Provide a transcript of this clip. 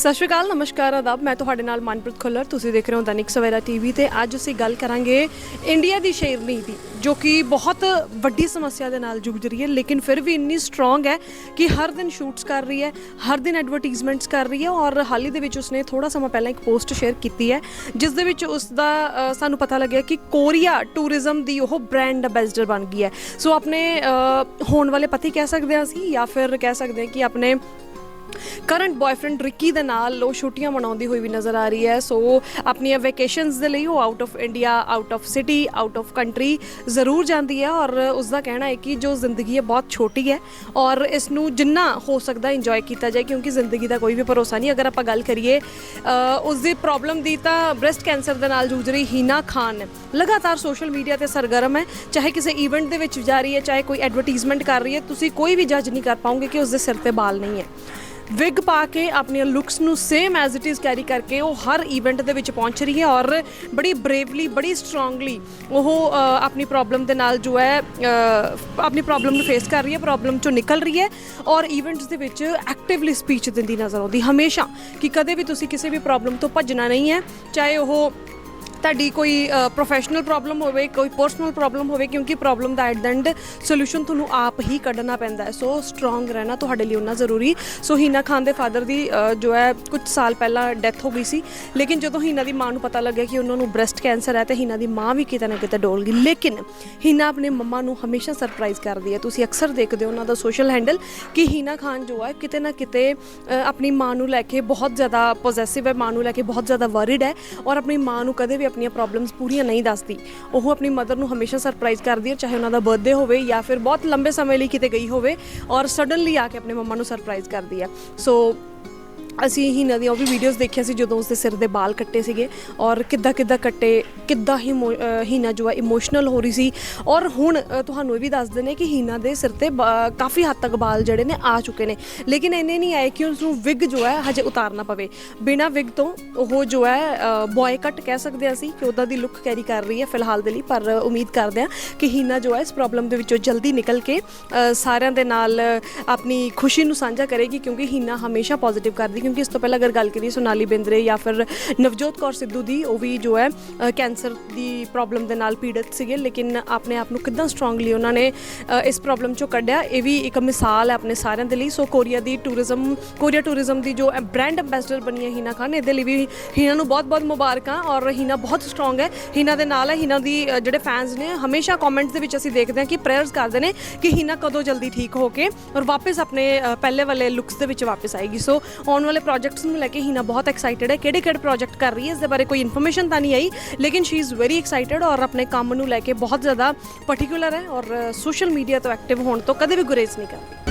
ਸਤਿ ਸ਼੍ਰੀ ਅਕਾਲ, ਨਮਸਕਾਰ, ਆਦਾਬ। ਮੈਂ ਤੁਹਾਡੇ ਨਾਲ ਮਨਪ੍ਰੀਤ ਖੁੱਲਰ। ਤੁਸੀਂ ਦੇਖ ਰਹੇ ਹੋ ਦੈਨਿਕ ਸਵੇਰਾ ਟੀਵੀ ਤੇ। ਅੱਜ ਅਸੀਂ ਗੱਲ ਕਰਾਂਗੇ ਇੰਡੀਆ ਦੀ ਸ਼ੇਰਨੀ ਦੀ, ਜੋ ਕਿ ਬਹੁਤ ਵੱਡੀ ਸਮੱਸਿਆ ਦੇ ਨਾਲ ਜੂਝ ਰਹੀ ਹੈ, ਲੇਕਿਨ ਫਿਰ ਵੀ ਇੰਨੀ ਸਟਰੋਂਗ ਹੈ ਕਿ ਹਰ ਦਿਨ ਸ਼ੂਟਸ ਕਰ ਰਹੀ ਹੈ, ਹਰ ਦਿਨ ਐਡਵਰਟਾਈਜ਼ਮੈਂਟਸ ਕਰ ਰਹੀ ਹੈ ਔਰ ਹਾਲ ਹੀ ਦੇ ਵਿੱਚ ਉਸਨੇ ਥੋੜਾ ਸਮਾਂ ਪਹਿਲਾਂ ਇੱਕ ਪੋਸਟ ਸ਼ੇਅਰ ਕੀਤੀ ਹੈ, ਜਿਸ ਦੇ ਵਿੱਚ ਉਸ ਦਾ ਸਾਨੂੰ ਪਤਾ ਲੱਗਿਆ ਕਿ ਕੋਰੀਆ ਟੂਰਿਜ਼ਮ ਦੀ ਉਹ ਬ੍ਰਾਂਡ ਐਂਬੈਸਡਰ ਬਣ ਗਈ ਹੈ। ਸੋ ਆਪਣੇ ਹੋਣ ਵਾਲੇ ਪਤੀ ਕਹਿ ਸਕਦੇ ਹਾਂ ਅਸੀਂ ਜਾਂ ਫਿਰ ਕਹਿ ਸਕਦੇ ਹਾਂ ਕਿ ਆਪਣੇ ਕਰੰਟ ਬॉयਫ੍ਰੈਂਡ ਰਿੱਕੀ ਦੇ ਨਾਲ ਉਹ ਛੁੱਟੀਆਂ ਮਨਾਉਂਦੀ ਹੋਈ ਵੀ ਨਜ਼ਰ ਆ ਰਹੀ ਹੈ। ਸੋ ਆਪਣੀਆਂ ਵੈਕੇਸ਼ਨਸ ਦੇ ਲਈ ਉਹ out of India out of city out of country ਜ਼ਰੂਰ ਜਾਂਦੀ ਹੈ ਔਰ ਉਸ ਦਾ ਕਹਿਣਾ ਹੈ ਕਿ ਜੋ ਜ਼ਿੰਦਗੀ ਹੈ ਬਹੁਤ ਛੋਟੀ ਹੈ ਔਰ ਇਸ ਨੂੰ ਜਿੰਨਾ ਹੋ ਸਕਦਾ ਇੰਜੋਏ ਕੀਤਾ ਜਾਏ ਕਿਉਂਕਿ ਜ਼ਿੰਦਗੀ ਦਾ ਕੋਈ ਵੀ ਭਰੋਸਾ ਨਹੀਂ। ਅਗਰ ਆਪਾਂ ਗੱਲ ਕਰੀਏ ਅ, ਉਸ ਦੀ ਪ੍ਰੋਬਲਮ ਦੀ ਤਾਂ ਬ੍ਰੈਸਟ ਕੈਂਸਰ ਦੇ ਨਾਲ ਜੂਝ ਰਹੀ ਹੀਨਾ ਖਾਨ ਲਗਾਤਾਰ ਸੋਸ਼ਲ ਮੀਡੀਆ ਤੇ ਸਰਗਰਮ ਹੈ। ਚਾਹੇ ਕਿਸੇ ਇਵੈਂਟ ਦੇ ਵਿੱਚ ਜਾ ਰਹੀ ਹੈ ਚਾਹੇ ਕੋਈ ਐਡਵਰਟਾਈਜ਼ਮੈਂਟ ਕਰ ਰਹੀ ਹੈ ਤੁਸੀਂ ਕੋਈ ਵੀ ਜੱਜ ਨਹੀਂ ਕਰ ਪਾਓਗੇ ਕਿ ਉਸ ਦੇ ਸਿਰ ਤੇ ਬਾਲ ਨਹੀਂ ਹੈ। ਵਿਗ ਪਾ ਕੇ ਆਪਣੀਆਂ ਲੁੱਕਸ ਨੂੰ same as it is carry ਕਰਕੇ ਉਹ ਹਰ ਇਵੈਂਟ ਦੇ ਵਿੱਚ ਪਹੁੰਚ ਰਹੀ ਹੈ ਔਰ ਬੜੀ ਬਰੇਵਲੀ ਬੜੀ ਸਟਰੋਂਗਲੀ ਉਹ ਆਪਣੀ ਪ੍ਰੋਬਲਮ ਦੇ ਨਾਲ ਜੋ ਹੈ ਆਪਣੀ ਪ੍ਰੋਬਲਮ ਨੂੰ ਫੇਸ ਕਰ ਰਹੀ ਹੈ ਪ੍ਰੋਬਲਮ ਚੋਂ ਨਿਕਲ ਰਹੀ ਹੈ ਔਰ ਇਵੈਂਟਸ ਦੇ ਵਿੱਚ ਐਕਟਿਵਲੀ ਸਪੀਚ ਦਿੰਦੀ ਨਜ਼ਰ ਆਉਂਦੀ। ਹਮੇਸ਼ਾ ਕਿ ਕਦੇ ਵੀ ਤੁਸੀਂ ਕਿਸੇ ਵੀ ਪ੍ਰੋਬਲਮ ਤੋਂ ਭੱਜਣਾ ਨਹੀਂ ਹੈ, ਚਾਹੇ ਉਹ ਤੁਹਾਡੀ ਕੋਈ ਪ੍ਰੋਫੈਸ਼ਨਲ ਪ੍ਰੋਬਲਮ ਹੋਵੇ, ਕੋਈ ਪਰਸਨਲ ਪ੍ਰੋਬਲਮ ਹੋਵੇ, ਕਿਉਂਕਿ ਪ੍ਰੋਬਲਮ ਦਾ ਐਟ ਦ ਐਂਡ ਸੋਲੂਸ਼ਨ ਤੁਹਾਨੂੰ ਆਪ ਹੀ ਕੱਢਣਾ ਪੈਂਦਾ ਹੈ। ਸੋ ਸਟਰੋਂਗ ਰਹਿਣਾ ਤੁਹਾਡੇ ਲਈ ਉਹਨਾਂ ਜ਼ਰੂਰੀ। ਸੋ ਹੀਨਾ ਖਾਨ ਦੇ ਫਾਦਰ ਦੀ ਜੋ ਹੈ ਕੁਝ ਸਾਲ ਪਹਿਲਾਂ ਡੈਥ ਹੋ ਗਈ ਸੀ। ਲੇਕਿਨ ਜਦੋਂ ਹੀਨਾ ਦੀ ਮਾਂ ਨੂੰ ਪਤਾ ਲੱਗਿਆ ਕਿ ਉਹਨਾਂ ਨੂੰ ਬ੍ਰੈਸਟ ਕੈਂਸਰ ਹੈ, ਤੇ ਹੀਨਾ ਦੀ ਮਾਂ ਵੀ ਕਿਤੇ ਨਾ ਕਿਤੇ ਡੋਲ ਗਈ। ਲੇਕਿਨ ਹੀਨਾ ਆਪਣੇ ਮੰਮਾ ਨੂੰ ਹਮੇਸ਼ਾ ਸਰਪ੍ਰਾਈਜ਼ ਕਰਦੀ ਹੈ। ਤੁਸੀਂ ਅਕਸਰ ਦੇਖਦੇ ਹੋ ਉਹਨਾਂ ਦਾ ਸੋਸ਼ਲ ਹੈਂਡਲ ਕਿ ਹੀਨਾ ਖਾਨ ਜੋ ਹੈ, ਕਿਤੇ ਨਾ ਕਿਤੇ ਆਪਣੀ ਮਾਂ ਨੂੰ ਲੈ ਕੇ ਬਹੁਤ ਜ਼ਿਆਦਾ ਪੋਜ਼ੈਸਿਵ ਹੈ, ਮਾਂ ਨੂੰ ਲੈ ਕੇ ਬਹੁਤ ਜ਼ਿਆਦਾ ਵਰਿਡ ਹੈ ਔਰ ਆਪਣੀ ਮਾਂ ਨੂੰ ਕਦੇ ਵੀ ਆਪਣੀਆਂ ਪ੍ਰੋਬਲਮਸ ਪੂਰੀਆਂ ਨਹੀਂ ਦੱਸਦੀ। ਉਹ ਆਪਣੀ ਮਦਰ ਨੂੰ ਹਮੇਸ਼ਾ ਸਰਪ੍ਰਾਈਜ਼ ਕਰਦੀ ਹੈ, ਚਾਹੇ ਉਹਨਾਂ ਦਾ ਬਰਥਡੇ ਹੋਵੇ ਜਾਂ ਫਿਰ ਬਹੁਤ ਲੰਬੇ ਸਮੇਂ ਲਈ ਕਿਤੇ ਗਈ ਹੋਵੇ ਔਰ ਸਡਨਲੀ ਆ ਕੇ ਆਪਣੇ ਮੰਮਾ ਨੂੰ ਸਰਪ੍ਰਾਈਜ਼ ਕਰਦੀ ਹੈ। ਸੋ ਅਸੀਂ ਹੀਨਾ ਦੀਆਂ ਉਹ ਵੀ ਵੀਡੀਓਜ਼ ਦੇਖੀਆਂ ਸੀ ਜਦੋਂ ਉਸਦੇ ਸਿਰ ਦੇ ਵਾਲ ਕੱਟੇ ਸੀਗੇ ਔਰ ਕਿੱਦਾਂ ਕਿੱਦਾਂ ਕੱਟੇ, ਕਿੱਦਾਂ ਹੀ ਹੀਨਾ ਜੋ ਹੈ ਇਮੋਸ਼ਨਲ ਹੋ ਰਹੀ ਸੀ। ਔਰ ਹੁਣ ਤੁਹਾਨੂੰ ਇਹ ਵੀ ਦੱਸ ਦਿੰਦੇ ਕਿ ਹੀਨਾ ਦੇ ਸਿਰ ਤੇ ਬ- ਕਾਫੀ ਹੱਦ ਤੱਕ ਵਾਲ ਜਿਹੜੇ ਨੇ ਆ ਚੁੱਕੇ ਨੇ। ਲੇਕਿਨ ਇੰਨੇ ਨਹੀਂ ਆਏ ਕਿ ਉਸ ਨੂੰ ਵਿਗ ਜੋ ਹੈ ਹਜੇ ਉਤਾਰਨਾ ਪਵੇ। ਬਿਨਾ ਵਿਗ ਤੋਂ ਉਹ ਜੋ ਹੈ ਬॉय ਕੱਟ ਕਹਿ ਸਕਦੇ ਹਾਂ ਅਸੀਂ ਕਿ ਉਹਦਾ ਦੀ ਲੁੱਕ ਕੈਰੀ ਕਰ ਰਹੀ ਹੈ ਫਿਲਹਾਲ ਦੇ ਲਈ। ਪਰ ਉਮੀਦ ਕਰਦੇ ਹਾਂ ਕਿ ਹੀਨਾ ਜੋ ਹੈ ਇਸ ਪ੍ਰੋਬਲਮ ਦੇ ਵਿੱਚੋਂ ਜਲਦੀ ਨਿਕਲ ਕੇ ਸਾਰਿਆਂ ਦੇ ਨਾਲ ਆਪਣੀ ਖੁਸ਼ੀ ਨੂੰ ਸਾਂਝਾ ਕਰੇਗੀ ਕਿਉਂਕਿ ਹੀਨਾ ਹਮੇਸ਼ਾ ਪੋਜ਼ਿਟਿਵ ਕਰਦੀ ਕਿਉਂਕਿ ਇਸ ਤੋਂ ਪਹਿਲਾਂ ਅਗਰ ਗੱਲ ਕਰੀਏ ਸੋਨਾਲੀ ਬਿੰਦਰੇ ਜਾਂ ਫਿਰ ਨਵਜੋਤ ਕੌਰ ਸਿੱਧੂ ਦੀ, ਉਹ ਵੀ ਜੋ ਹੈ ਕੈਂਸਰ ਦੀ ਪ੍ਰੋਬਲਮ ਦੇ ਨਾਲ ਪੀੜਤ ਸੀਗੇ, ਲੇਕਿਨ ਆਪਣੇ ਆਪ ਨੂੰ ਕਿਦਾਂ ਸਟਰੋਂਗਲੀ ਉਹਨਾਂ ਨੇ ਇਸ ਪ੍ਰੋਬਲਮ ਚੋਂ ਕੱਢਿਆ, ਇਹ ਵੀ ਇੱਕ ਮਿਸਾਲ ਹੈ ਆਪਣੇ ਸਾਰਿਆਂ ਦੇ ਲਈ। ਸੋ ਕੋਰੀਆ ਦੀ ਟੂਰਿਜ਼ਮ ਕੋਰੀਆ ਟੂਰਿਜ਼ਮ ਦੀ ਜੋ ਬ੍ਰਾਂਡ ਐਂਬੈਸਡਰ ਬਣੀ ਹੈ ਹੀਨਾ ਖਾਨ, ਇਹਦੇ ਲਈ ਵੀ ਹੀਨਾ ਨੂੰ ਬਹੁਤ-ਬਹੁਤ ਮੁਬਾਰਕਾਂ ਔਰ ਹੀਨਾ ਬਹੁਤ ਸਟਰੋਂਗ ਹੈ। ਹੀਨਾ ਦੇ ਨਾਲ ਹੈ, ਹੀਨਾ ਦੀ ਜਿਹੜੇ ਫੈਨਸ ਨੇ, ਹਮੇਸ਼ਾ ਕਮੈਂਟਸ ਦੇ ਵਿੱਚ ਅਸੀਂ ਦੇਖਦੇ ਹਾਂ ਕਿ ਪ੍ਰੇਅਰਸ ਕਰਦੇ ਨੇ ਕਿ ਹੀਨਾ ਕਦੋਂ ਜਲਦੀ ਠੀਕ ਹੋ ਕੇ ਔਰ ਵਾਪਸ ਆਪਣੇ ਪਹਿਲੇ ਵਾਲੇ ਲੁੱਕਸ ਦੇ ਵਿੱਚ ਵਾਪਸ ਆਏਗੀ। ਸੋ ਆਉਣ ਵਾਲੇ ਪ੍ਰੋਜੈਕਟਸ ਨੂੰ ਲੈ ਕੇ ਹੀਨਾ ਬਹੁਤ ਐਕਸਾਈਟਿਡ ਹੈ। ਕਿਹੜੇ ਕਿਹੜੇ ਪ੍ਰੋਜੈਕਟ ਕਰ ਰਹੀ ਹੈ, ਇਸ ਦੇ ਬਾਰੇ ਕੋਈ ਇਨਫੋਰਮੇਸ਼ਨ ਤਾਂ ਨਹੀਂ ਆਈ, ਲੇਕਿਨ ਸ਼ੀ ਇਜ਼ ਵੈਰੀ ਐਕਸਾਈਟਿਡ ਔਰ ਆਪਣੇ ਕੰਮ ਨੂੰ ਲੈ ਕੇ ਬਹੁਤ ਜ਼ਿਆਦਾ ਪਾਰਟਿਕੂਲਰ ਹੈ ਔਰ ਸੋਸ਼ਲ ਮੀਡੀਆ ਤੋਂ ਐਕਟਿਵ ਹੋਣ ਤੋਂ ਕਦੇ ਵੀ ਗੁਰੇਜ਼ ਨਹੀਂ ਕਰਦੀ।